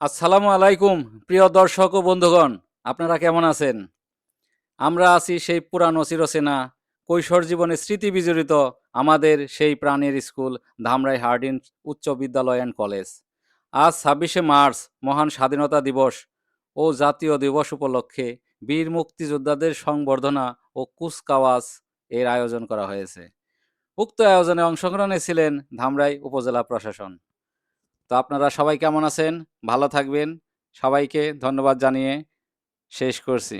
আসসালামু আলাইকুম, প্রিয় দর্শক ও বন্ধুগণ, আপনারা কেমন আছেন? আমরা আছি সেই পুরানো চিরসেনা কৈশোর জীবনে স্মৃতি বিজড়িত আমাদের সেই প্রাণের স্কুল, ধামরাই হার্ডিন উচ্চ বিদ্যালয় অ্যান্ড কলেজ। আজ ছাব্বিশে মার্চ, মহান স্বাধীনতা দিবস ও জাতীয় দিবস উপলক্ষে বীর মুক্তিযোদ্ধাদের সংবর্ধনা ও কুচকাওয়াজ এর আয়োজন করা হয়েছে। উক্ত আয়োজনে অংশগ্রহণে ছিলেন ধামরাই উপজেলা প্রশাসন। তো আপনারা সবাই কেমন আছেন? ভালো থাকবেন। সবাইকে ধন্যবাদ জানিয়ে শেষ করছি।